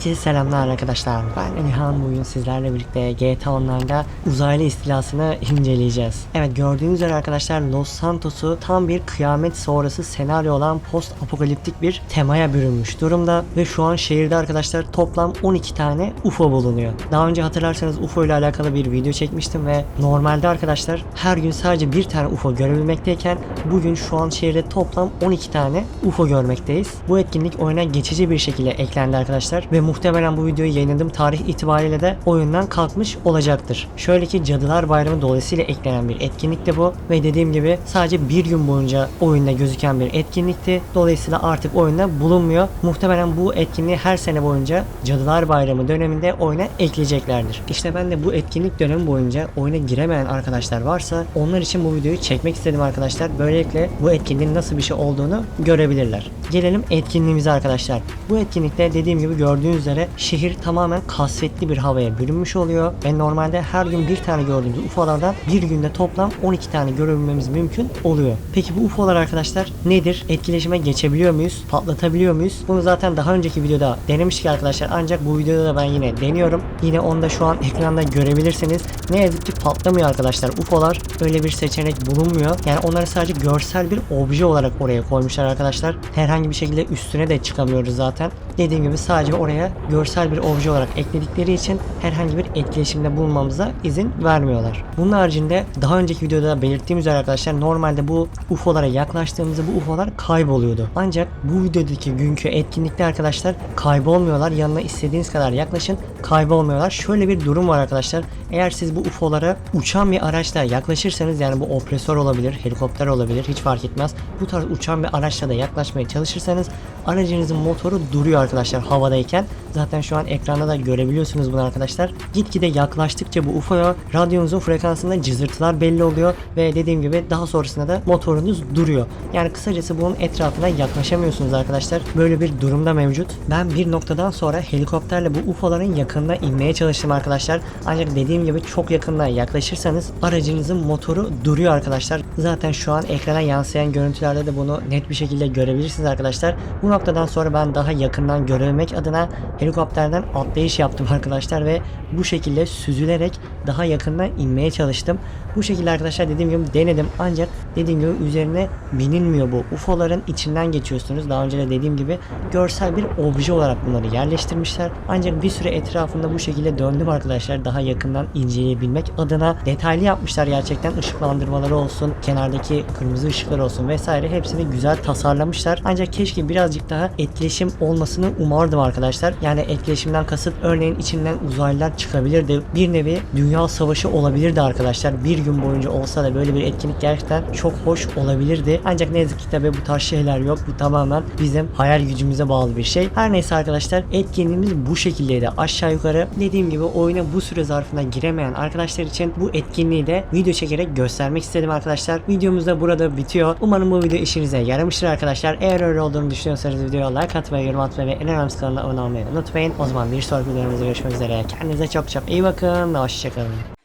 Herkese selamlar arkadaşlar. Ben Nihan bugün sizlerle birlikte GTA Online'da uzaylı istilasını inceleyeceğiz. Evet gördüğünüz üzere arkadaşlar Los Santos'u tam bir kıyamet sonrası senaryo olan post apokaliptik bir temaya bürünmüş durumda ve şu an şehirde arkadaşlar toplam 12 tane UFO bulunuyor. Daha önce hatırlarsanız UFO ile alakalı bir video çekmiştim ve normalde arkadaşlar her gün sadece bir tane UFO görebilmekteyken bugün şu an şehirde toplam 12 tane UFO görmekteyiz. Bu etkinlik oyuna geçici bir şekilde eklendi arkadaşlar ve muhtemelen bu videoyu yayınladığım tarih itibariyle de oyundan kalkmış olacaktır. Şöyle ki Cadılar Bayramı dolayısıyla eklenen bir etkinlikti bu ve dediğim gibi sadece bir gün boyunca oyunda gözüken bir etkinlikti. Dolayısıyla artık oyunda bulunmuyor. Muhtemelen bu etkinliği her sene boyunca Cadılar Bayramı döneminde oyuna ekleyeceklerdir. İşte ben de bu etkinlik dönemi boyunca oyuna giremeyen arkadaşlar varsa onlar için bu videoyu çekmek istedim arkadaşlar. Böylelikle bu etkinliğin nasıl bir şey olduğunu görebilirler. Gelelim etkinliğimize arkadaşlar. Bu etkinlikte dediğim gibi gördüğünüz üzere şehir tamamen kasvetli bir havaya bürünmüş oluyor ve normalde her gün bir tane gördüğümüz UFO'lardan bir günde toplam 12 tane görebilmemiz mümkün oluyor. Peki bu UFO'lar arkadaşlar nedir? Etkileşime geçebiliyor muyuz? Patlatabiliyor muyuz? Bunu zaten daha önceki videoda denemiştik arkadaşlar ancak bu videoda da ben yine deniyorum. Yine onu da şu an ekranda görebilirsiniz. Ne yazık ki patlamıyor arkadaşlar. UFO'lar öyle bir seçenek bulunmuyor. Yani onları sadece görsel bir obje olarak oraya koymuşlar arkadaşlar. Herhangi bir şekilde üstüne de çıkamıyoruz zaten. Dediğim gibi sadece oraya görsel bir obje olarak ekledikleri için herhangi bir etkileşimde bulunmamıza izin vermiyorlar. Bunun haricinde daha önceki videoda da belirttiğim üzere arkadaşlar normalde bu UFO'lara yaklaştığımızda bu UFO'lar kayboluyordu. Ancak bu videodaki günkü etkinlikte arkadaşlar kaybolmuyorlar. Yanına istediğiniz kadar yaklaşın kaybolmuyorlar. Şöyle bir durum var arkadaşlar. Eğer siz bu UFO'lara uçan bir araçla yaklaşırsanız yani bu opresör olabilir, helikopter olabilir hiç fark etmez. Bu tarz uçan bir araçla da yaklaşmaya çalışırsanız aracınızın motoru duruyor arkadaşlar havadayken. Zaten şu an ekranda da görebiliyorsunuz bunu arkadaşlar. Gitgide yaklaştıkça bu UFO'ya radyonuzun frekansında cızırtılar belli oluyor ve dediğim gibi daha sonrasında da motorunuz duruyor. Yani kısacası bunun etrafına yaklaşamıyorsunuz arkadaşlar. Böyle bir durumda mevcut. Ben bir noktadan sonra helikopterle bu UFO'ların yakınına inmeye çalıştım arkadaşlar. Ancak dediğim gibi çok yakından yaklaşırsanız aracınızın motoru duruyor arkadaşlar. Zaten şu an ekrana yansıyan görüntülerde de bunu net bir şekilde görebilirsiniz arkadaşlar. Bu noktadan sonra ben daha yakından görebilmek adına helikopterden atlayış yaptım arkadaşlar ve bu şekilde süzülerek daha yakından inmeye çalıştım. Bu şekilde arkadaşlar dediğim gibi denedim ancak dediğim gibi üzerine binilmiyor bu. UFO'ların içinden geçiyorsunuz. Daha önce de dediğim gibi görsel bir obje olarak bunları yerleştirmişler. Ancak bir süre etrafında bu şekilde döndüm arkadaşlar daha yakından inceleyebilmek adına detaylı yapmışlar gerçekten ışıklandırmaları olsun, kenardaki kırmızı ışıklar olsun vesaire hepsini güzel tasarlamışlar. Ancak keşke birazcık daha etkileşim olmasını umardım arkadaşlar. Yani etkileşimden kasıt örneğin içinden uzaylılar çıkabilirdi. Bir nevi dünya savaşı olabilirdi arkadaşlar. Bir gün boyunca olsa da böyle bir etkinlik gerçekten çok hoş olabilirdi. Ancak ne yazık ki tabi bu tarz şeyler yok. Bu tamamen bizim hayal gücümüze bağlı bir şey. Her neyse arkadaşlar etkinliğimiz bu şekildeydi. Aşağı yukarı dediğim gibi oyuna bu süre zarfında giremeyen arkadaşlar için bu etkinliği de video çekerek göstermek istedim arkadaşlar. Videomuz da burada bitiyor. Umarım bu video işinize yaramıştır arkadaşlar. Eğer öyle olduğunu düşünüyorsanız videoya like atmayı, yorum atmayı ve en önemlisi kanala abone olmayı unutmayın. O zaman bir sonraki videomuzda görüşmek üzere. Kendinize çok çok iyi bakın. Hoşçakalın.